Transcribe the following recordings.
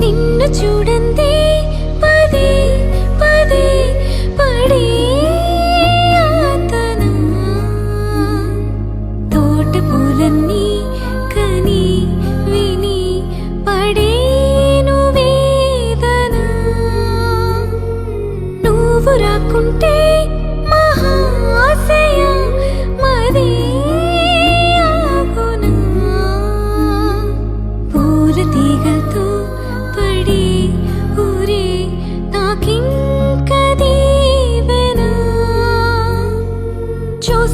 నిన్ను చూడందే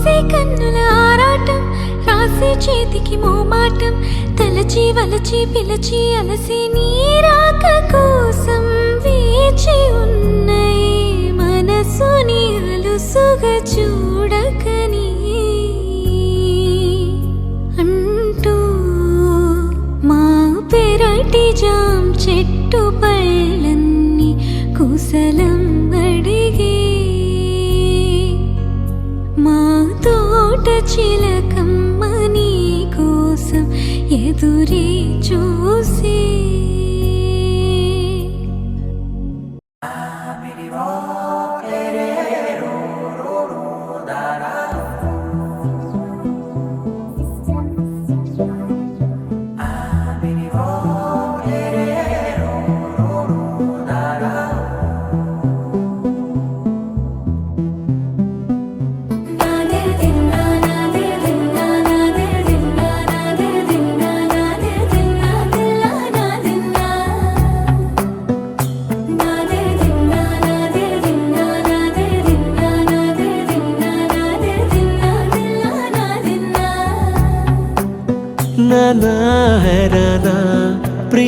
చూసే కన్నుల ఆరాటం రాసే చేతికి మోమాటం తలచి వలచి పిలచి అలసి నీరాక కోసం వేచి ఉన్నయి మనసుని అలుసుగా చూడకని ఎదురే చూసే.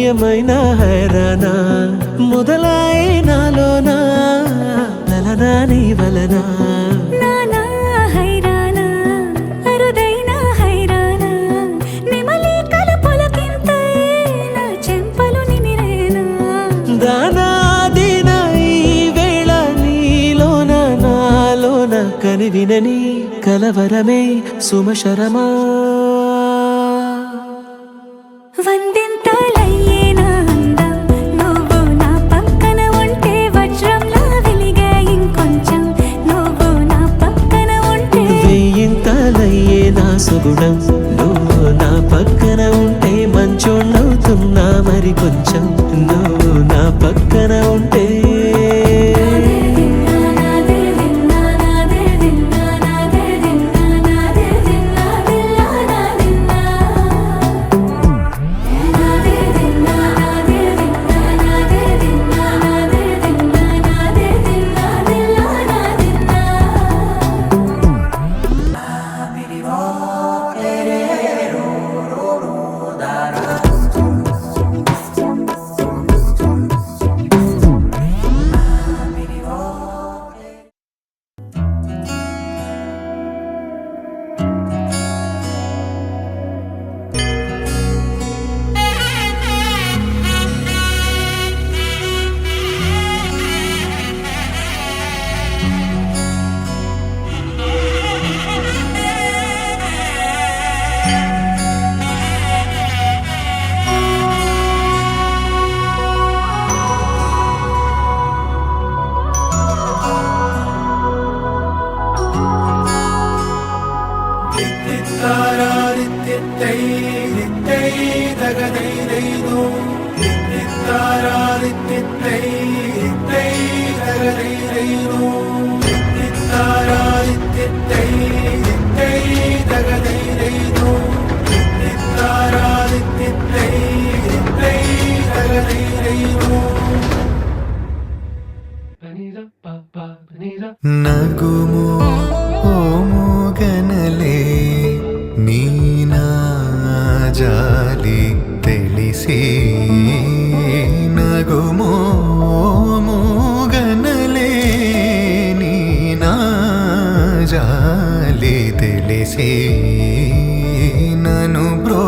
ప్రియమైన హైరానా మొదలాయి నాలోనా లలనా నీ వలనా? హైరానా అరుదైన ponte தாராதித்யத்தை நித்தை தகதை தைதோ நித்தாராதித்யத்தை நித்தை தகதை தைதோ நித்தாராதித்யத்தை நித்தை தகதை தைதோ நித்தாராதித்யத்தை நித்தை தகதை தைதோ நகும చాలి తెలిసే నను బ్రో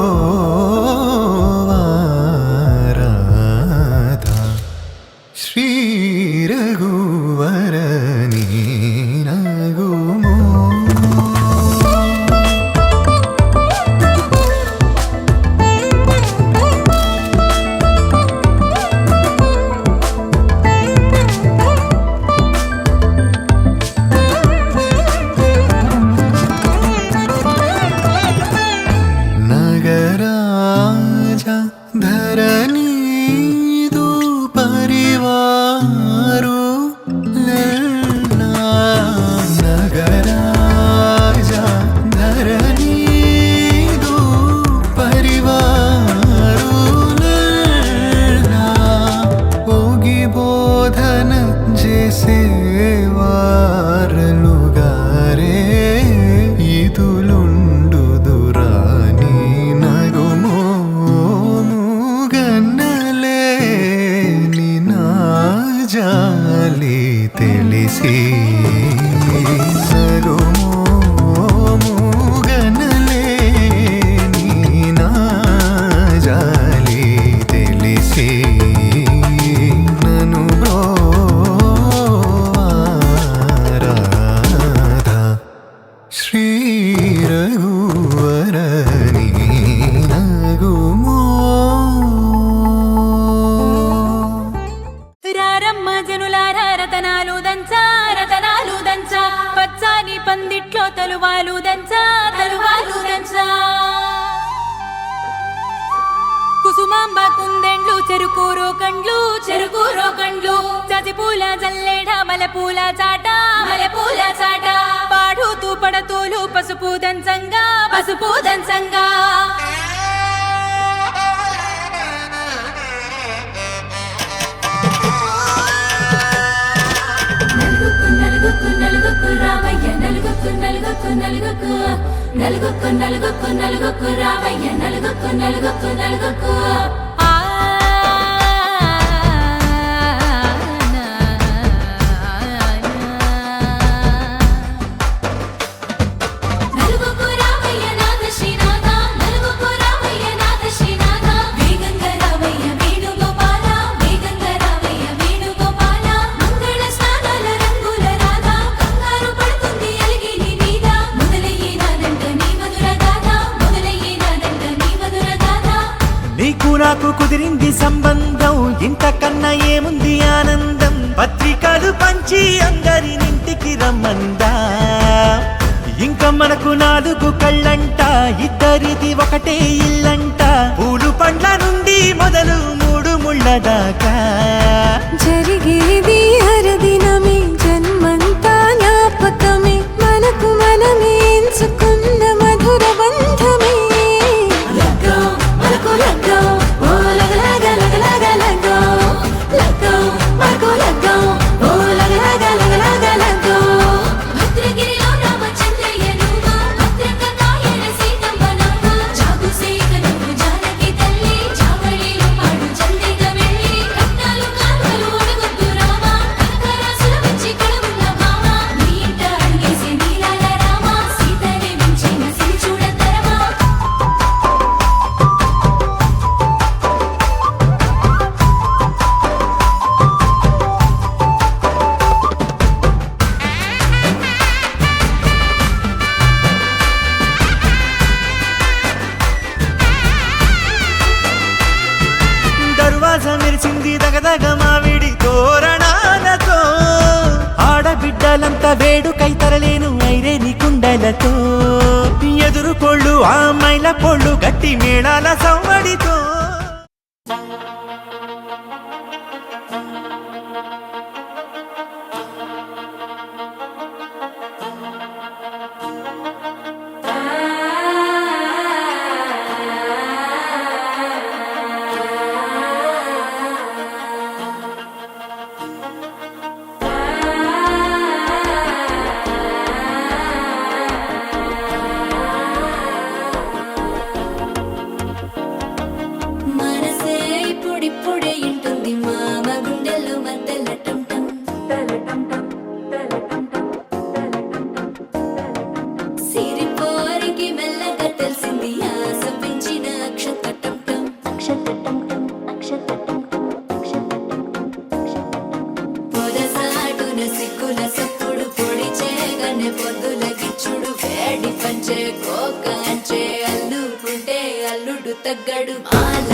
చెరుకూరో కండ్లు చెరుకూరో కండ్లు. చజిపూల జల్లేడ మలపూల చాట మలపూల చాట. పాడుతూ పడతూలు పసుపు దంచంగా పసుపు దంచంగా. నలుగుకు. నలుగుకు నలుగుకు నలుగుకు రావయ్య నలుగుకు నలుగుకు నలుగుకు. ఏముంది ఆనందం. పత్రికలు పంచి అందరి ఇంటికి రమ్మందా? ఇంకా మనకు నాలుగు కళ్ళంట. ఇద్దరిది ఒకటే ఇల్లంట. పూలు పండ్ల నుండి మొదలు మూడు ముళ్ళ దాకా. జరిగేది మెరిసింది దగదగ మావిడి తోరణాలతో. ఆడబిడ్డలంతా వేడుకై తరలేను ఐరేని కుండలతో. ఎదురుకోళ్ళు ఆ మైల పొళ్ళు గట్టి మేళాల సవ్వడితో సిక్కుల సప్పుడు పొడి చేయగానే పొద్దుల గిచ్చుడు వేడి పంచే కోక అంచే అల్లుకుంటే అల్లుడు తగ్గడు మాల